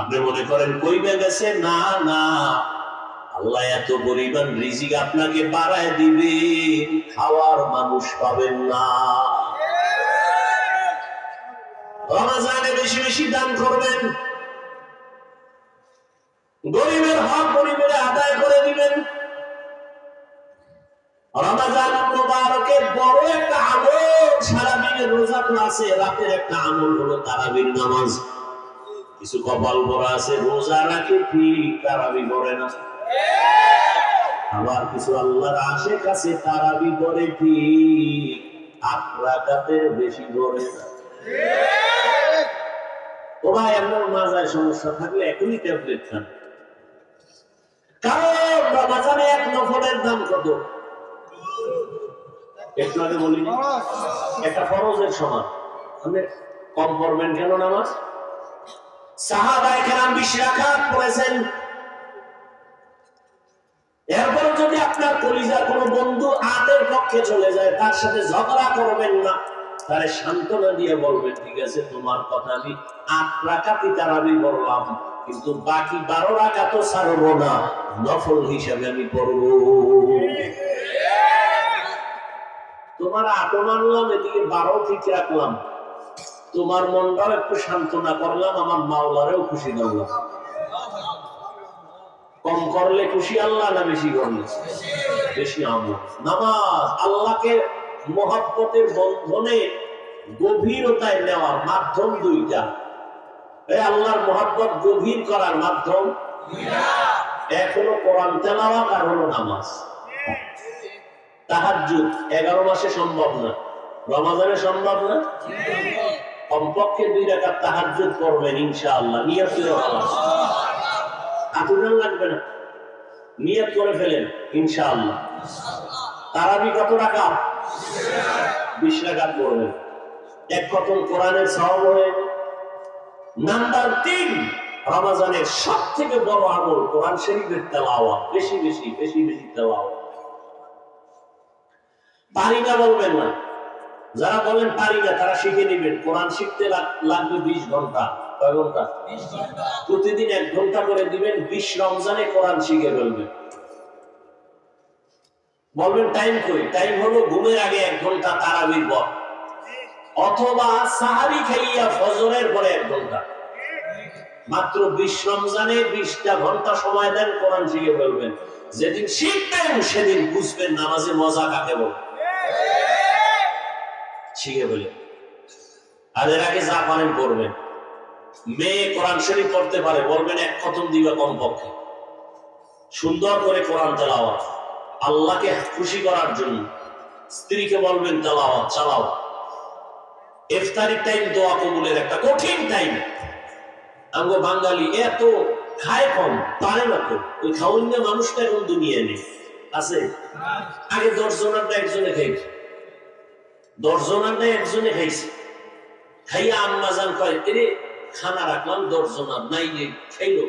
আপনি মনে করেন কইবে গেছে না না। আল্লাহ এত পরিমাণ রিজিক আপনাকে বাড়ায় দিবে, খাওয়ার মানুষ পাবেন না। রমাজানে বেশি বেশি দান করবেন। গরিবের হক গরিবের আদায় করে দিবেন। রমাজান বড় একটা আমল সারা দিনের রোজা আছে, রাতের একটা আমল হলো তারাবির নামাজ। কিছু কপাল পরা আছে রোজা রাখে ঠিক তারাবি পড়ে না। আবার কিছু আল্লাহর আশেক আছে তারাবি পড়ে ঠিক আট রাকাতের বেশি পড়ে না। ও ভাই আপনার মাজায় সমস্যা থাকলে এখনই ট্যাবলেট খান। কারণ রমাজানে এক নফলের দাম কত? একটু আগে বলিনি। একটা ফরজের সমান। আপনি কম পড়বেন কেন নামাজ? সাহাবায়ে এরপর যদি আপনার কলিজার বন্ধু পক্ষে চলে যায়, তার সাথে ঝগড়া করবেন না তারে সান্ত্বনা দিয়ে বলবেন, ঠিক আছে, তোমার কথা আমি আট রাকাতই তারাবি বললাম কিন্তু বাকি বারো রাখা তো ছাড়বো না, নফল হিসাবে আমি পড়ব। তোমার আটো মানলাম এদিকে বারো ঠিক রাখলাম। তোমার মনটাও একটু সান্ত্বনা করলাম, আমার মাওলারেও খুশি করলাম। কম করলে খুশি আল্লাহ না বেশি করলে? বেশি আল্লাহ নামাজ আল্লাহকে মহাব্বতের বন্ধনে গভীরতায় নেওয়ার মাধ্যম দুইটা। এই আল্লাহর মহাব্বত গভীর করার মাধ্যম? এক হলো কোরআন তেলাওয়াত আর হলো নামাজ। তাহাজ্জুদ এগারো মাসে সম্ভব না। রমাজানে সম্ভব না? কমপক্ষে দুই রাকাত তাহাজ্জুদ করবেন ইনশাআল্লাহ। নিয়ত আপনার লাগবে না। নিয়ত করে ফেলেন ইনশাআল্লাহ। তারাবি কত টাকা? বিশ রাকাত করবেন এক খতম কোরআনের সহব হয়ে নাম্বার তিন, রমাজানের সব থেকে বড় আমল কোরআন শরীফের তেলাওয়া বেশি বেশি বেশি বেশি তেলাওয়া পারি না বলবেন না। যারা বলেন পারি না তারা শিখে নেবেন। কোরআন শিখতে লাগবে বিশ ঘণ্টা। কয় ঘণ্টা? প্রতিদিন এক ঘণ্টা করে দিবেন বিশ রমজানে কোরআন শিখে ফেলবেন। বলবেন টাইম কই? টাইম হলো ঘুমের আগে এক ঘণ্টা তারাবির পর। অথবা সাহারি খাইয়া ফজরের পরে এক ঘণ্টা। মাত্র বিশ রমজানে বিশটা ঘণ্টা সময় দেন কোরআন শিখে ফেলবেন। যেদিন শিখবেন সেদিন বুঝবেন নামাজে মজা কাকে বল। শিখে ফেলে আর এর আগে যা পারেন করবেন মেয়ে কোরআন শরীফ পড়তে পারে বলবেন এক খতম দিবে কমপক্ষে। সুন্দর করে কোরআন তেলাওয়াত। আল্লাহকে খুশি করার জন্য। স্ত্রীকে বলবেন, তেলাওয়াত, চালাও। ইফতারির টাইম দোয়া কবুলের একটা কঠিন টাইম আমগো বাঙালি এত খায় কম, পারে না তো ওই মানুষটা এখন দুনিয়া নেই। আছে? আগে দশ জনারটা একজনে খাইছে দশ জনারটা একজনে খাইছে। খাইয়া আম্মা জান কয় এরে খানা রাখলাম দশ জনার নাই রে খাইলো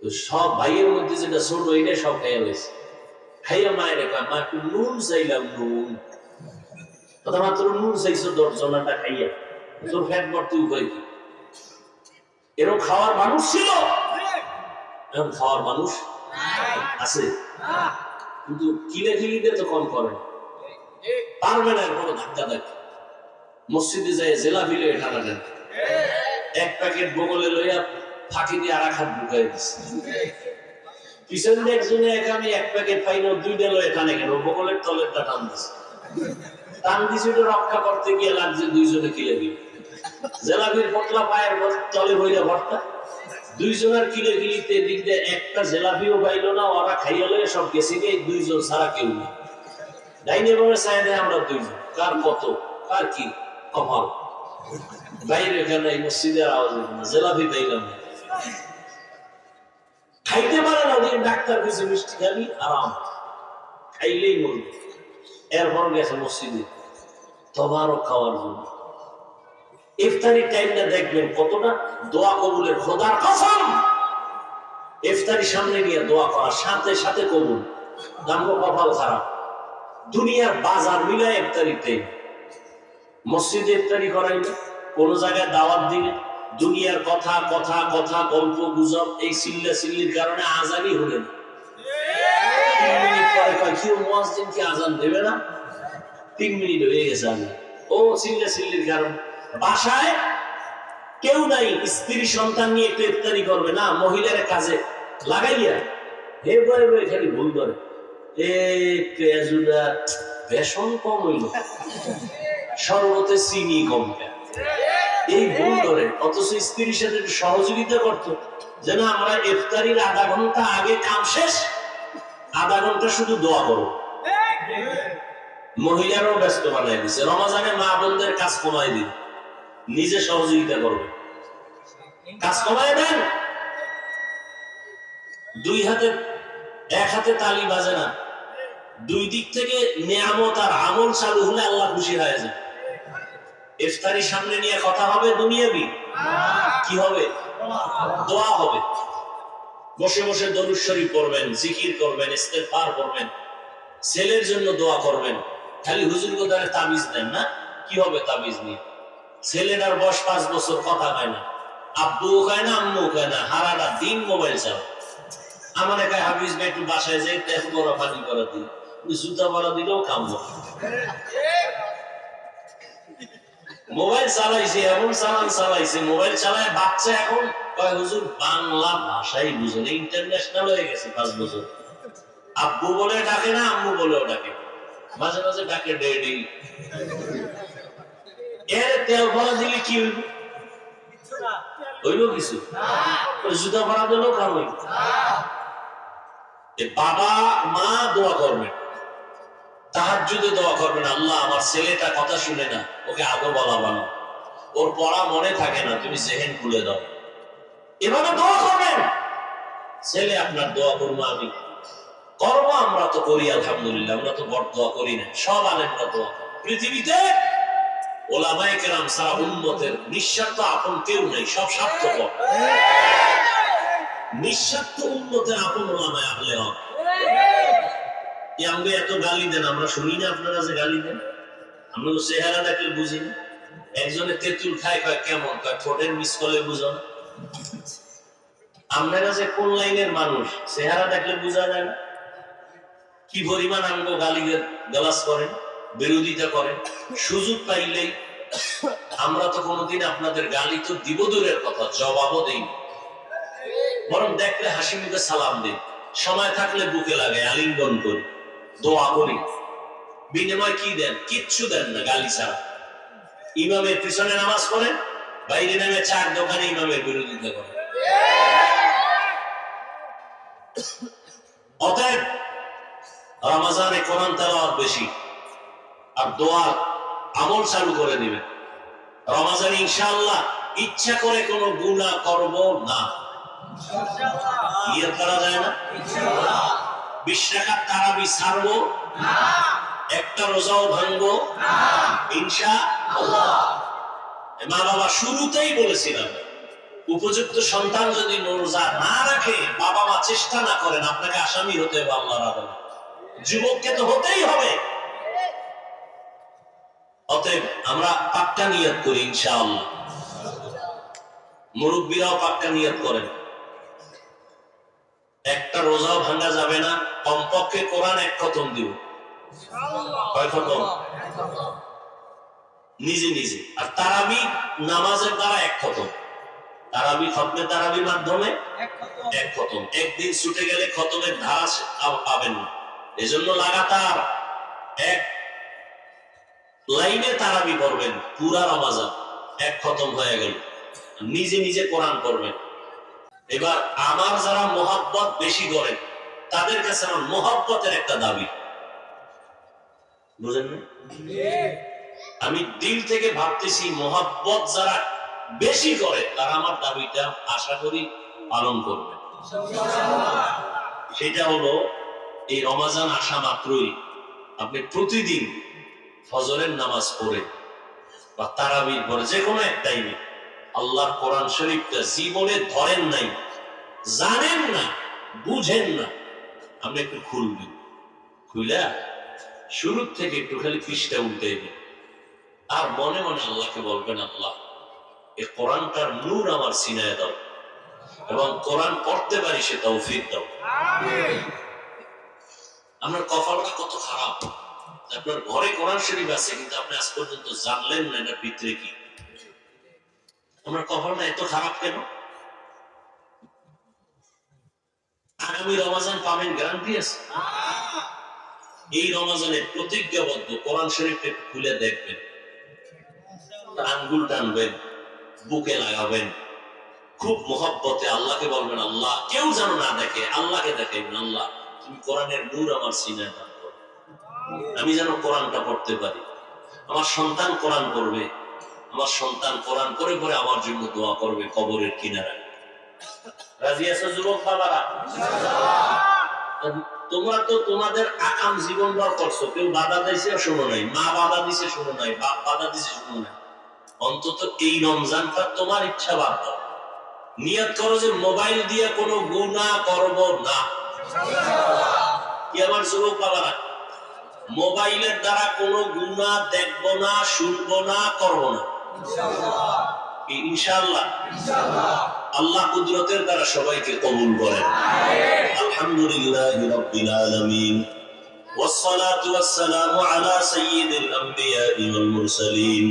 তো সব ভাইয়ের মধ্যে যেটা ছোট এটা সব খাইয়া গেছে খাইয়া মায়ের কয় মা একটু নুন চাইলাম নুন। কথা মাত্র নুন চাইছো দশ জনারটা খাইয়া। তোর ফ্যাট ভর্তি উপায় কি? এরকম খাওয়ার মানুষ ছিল? এরকম খাওয়ার মানুষ আছে। কিন্তু কিনে কিলিতে তো কম করে পারবে না কোনো ধাক্কা দেখ মসজিদে যায় জেলা বিলে টানা দেন। এক প্যাকেট বগলে লইয়া ফাঁকি দিয়ে আর হাত ঢুকাই দিচ্ছে পিছন দিয়ে একজনে এক আমি এক প্যাকেট লয়ে টানে বগলের টান টান রক্ষা করতে গিয়ে লাগছে দুইজনে কিলে জেলাপির পটলা পায়ের তলে বইরা ভর্তা দুইজনের কিলে কিলিতে দিক দিয়ে একটা জেলাপিও পাইলো না, ওরা খাইয়া লয়ে সব গেছে গিয়ে দুইজন ছাড়া কেউ নেই। ডাইনে চাই আমরা দুইজন কার কত কার কি কপাল বাইরে এখানে এই মসজিদের আওয়াজ না জেলাপি পাইলাম খাইতে পারে না ডাক্তার কিছু মিষ্টি আরাম খাইলেই মরবে এরপর গেছে মসজিদে তোমারও খাওয়ার জন্য ইফতারি টাইমটা দেখবেন কতটা দোয়া কবুলের খোদার কসম ইফতারি সামনে নিয়ে দোয়া করা সাথে সাথে কবুল দাম্য কপাল খারাপ দুনিয়ার বাজার মিলায় ইফতারি টাইম মসজিদে ইফতারি করাই না কোন জায়গায় দাওয়াত দিলে দুনিয়ার কথা কথা কথা, গল্প, গুজব, এই সিল্লা সিল্লির কারণে আজানই হলে আজান দেবে না? তিন মিনিট হয়ে গেছে ও সিল্লা সিল্লির কারণ। বাসায় কেউ নাই, স্ত্রী, সন্তান নিয়ে একটু ইফতারি করবে। না, মহিলার কাজে লাগাইয়া। হে বয়ে বয়ে খালি ভুল করে এ পেঁয়াজুটা বেসন কম হইল। শরবতে চিনি কম এই ভুল করে, অথচ স্ত্রীর সাথে সহযোগিতা করতো। যেন আমরা ইফতারির আধা ঘণ্টা আগে কাম শেষ, আধা ঘণ্টা শুধু দোয়া করো। মহিলারাও ব্যস্ত বানাই দিছে। রমাজানে মা বোনদের কাজ কমাই দিন। নিজে সহযোগিতা করবে। কাজ কমায় দেন। দুই হাতে এক হাতে তালি বাজে না। দুই দিক থেকে নিয়ামত আর আমল চালু হলে আল্লাহ খুশি হয়ে যায়। ইফতারি সামনে নিয়ে কথা হবে দুনিয়াবি? কি হবে? দোয়া হবে। বসে বসে দরুদ করবেন জিকির করবেন, ইস্তেগফার করবেন, ছেলের জন্য দোয়া করবেন। খালি হুজুর গোদারে তাবিজ দেন না? কি হবে তাবিজ নিয়ে? ছেলেটার বয়স পাঁচ বছর, কথা কয় না। আব্বুও কয় না, আম্মুও কয় না, হারাটা দিন মোবাইল চাও আমার একা হাফিজ ভাই একটু বাসায় যাই তেল বড় পানি করে দিই। জুতা বড় দিলেও মোবাইল চালাইছে এমন চালান চালাইছে মোবাইল চালায় বাচ্চা এখন কয় হুজুর বাংলা ভাষাই বুঝে না ইন্টারন্যাশনাল হয়ে গেছে পাঁচ বছর। আব্বু বলে ডাকে না আম্মু বলেও ডাকে। মাঝে মাঝে ডাকে ডেডি এর তেল ভরা দিলে কি হইব? হইব কিছু? জুতা ভরা দিলেও কাম হইব এ বাবা, মা দোয়া করবেন। তাহার যদি দোয়া করবেন, আল্লাহ আমার ছেলেটা কথা শুনে না, ওকে আদো বলা বানো ওর পড়া মনে থাকে না, তুমি জেহেন খুলে দাও। এভাবে দোয়া করবেন। ছেলে, আপনার দোয়া করব আমি। করব আমরা তো করি, আলহামদুলিল্লাহ, আমরা তো বড় দোয়া করি না। সব আলেমরা দোয়া। পৃথিবীতে ওলামায়ে কেরাম সারা উন্মতের নিঃস্বার্থ আপন কেউ নেই, সব স্বার্থপর। নিঃস্বার্থ উন্মতের আপন ওলামায় হক এত গালি দেন, আমরা শুনি না আপনারা যে গালি দেন? আমরা তো চেহারা দেখলে বুঝি না। একজনে তেঁতুল খায়, কয়, কেমন? কয়, ঠোঁটের মিস করলে বুঝো না। আপনারা যে কোন লাইনের মানুষ, চেহারা দেখলে বোঝা যায় না। কি পরিমাণ আমগো গালি গালাস করেন, বিরোধিতা করেন, সুযোগ পাইলেই আমরা তো কোনোদিন আপনাদের গালি তো দিব দূরের কথা, জবাবও দেই না। বরং দেখলে হাসি মুখে সালাম দিই। সময় থাকলে বুকে লাগে, আলিঙ্গন করি। দোয়া করি। বিনিময় কি দেন? কিচ্ছু দেন না, গালি ছাড়া। ইমামের পিছনে নামাজ পড়েন বাইরে নেমে চার দোকানে ইমামের বিরোধিতা করেন অতএব রমাজানে কোরআন তেলাওয়াত বেশি, আর দোয়া আমল চালু করে দিবেন রমাজানে ইনশাআল্লাহ ইচ্ছা করে কোনো গুনাহ করব না। ইয়ে করা যায় না? বিশ টাকার একটা রোজাও ভাঙবো। মা বাবা শুরুতেই বলেছিলাম, উপযুক্ত সন্তান যদি রোজা না রাখে, বাবা মা চেষ্টা না করেন, আপনাকে আসামি হতে হবে আল্লাহর যুবককে তো হতেই হবে। অতএব আমরা পাক্কা নিয়ত করি ইনশাআল্লাহ মুরব্বীরাও পাক্কা নিয়ত করেন। একটা রোজাও ভাঙা যাবে না কমপক্ষে কোরআন এক খতম দিব। কয় খতম? নিজে নিজে। আর তারাবি নামাজের দ্বারা এক খতম। তারাবি খতমে তারাবির মাধ্যমে এক খতম। একদিন ছুটে গেলে খতমের ধারা পাবেন না। এজন্য লাগাতার এক লাইনে তারাবি পড়বেন পুরা রমাজান এক খতম হয়ে গেল। নিজে নিজে কোরআন পড়বেন। এবার আমার যারা মোহাব্বত বেশি করেন তাদের কাছে আমার মোহাব্বতের একটা দাবি। বুঝেন আমি দিল থেকে ভাবতেছি মোহাব্বত যারা বেশি করে, তারা আমার দাবিটা আশা করি পালন করবে। সেটা হলো, এই রমাজান আসা মাত্রই আপনি প্রতিদিন ফজরের নামাজ পড়ে বা তারাবির পরে যে কোনো এক টাইমে আল্লাহর কোরআন শরীফটা জীবনে ধরেন নাই জানেন না বুঝেন না। আপনি একটু খুলবেন। খুলে শুরু থেকে একটু খালি পৃষ্ঠা উল্টে আর মনে মনে আল্লাহকে বলবেন আল্লাহ এই কোরআনটার নূর আমার সিনায় দাও এবং কোরআন পড়তে পারি সে তৌফিক দাও। আপনার কপালটা কত খারাপ। আপনার ঘরে কোরআন শরীফ আছে কিন্তু আপনি আজ পর্যন্ত জানলেন না এটা ভিতরে কি। আমার কপালটা এত খারাপ কেন? আগামী রমাজান পাবেন গ্যারান্টি আছে। এই রমাজানে প্রতিজ্ঞাবদ্ধ কোরআন শরীফটা একটু খুলে দেখবেন। আঙ্গুল টানবেন, বুকে লাগাবেন। খুব মোহব্বতে আল্লাহকে বলবেন, আল্লাহ, কেউ যেন না দেখে, আল্লাহকে দেখেন আল্লাহ, তুমি কোরআনের নূর আমার সিনায় দান করো। আমি যেন কোরআনটা পড়তে পারি। আমার সন্তান কোরআন করবে আমার সন্তান কোরআন করে করে আমার জন্য দোয়া করবে কবরের কিনারায় রাজি আছো যুবক বাবারা? তোমরা তো তোমাদের আকাম জীবন ভর করছ, কেউ বাধা দিয়েছে শোনো নাই, মা বাধা দিছে শোনো নাই, বাপ বাধা দিছে শোনো নাই। অন্তত এই রমজানটা তোমার ইচ্ছা বাদ দাও। নিয়ত করো যে মোবাইল দিয়ে কোনো গুণা করব না। কি আমার যুবক বাবারা? মোবাইলের দ্বারা কোনো গুণা দেখব না, শুনব না, করব না। ইনশাআল্লাহ আল্লাহ কুদরতের দ্বারা সবাইকে কবুল করেন আলহামদুলিল্লাহ রাব্বিল আলামিন والصلاة والسلام على سيد الأنبياء والمرسلين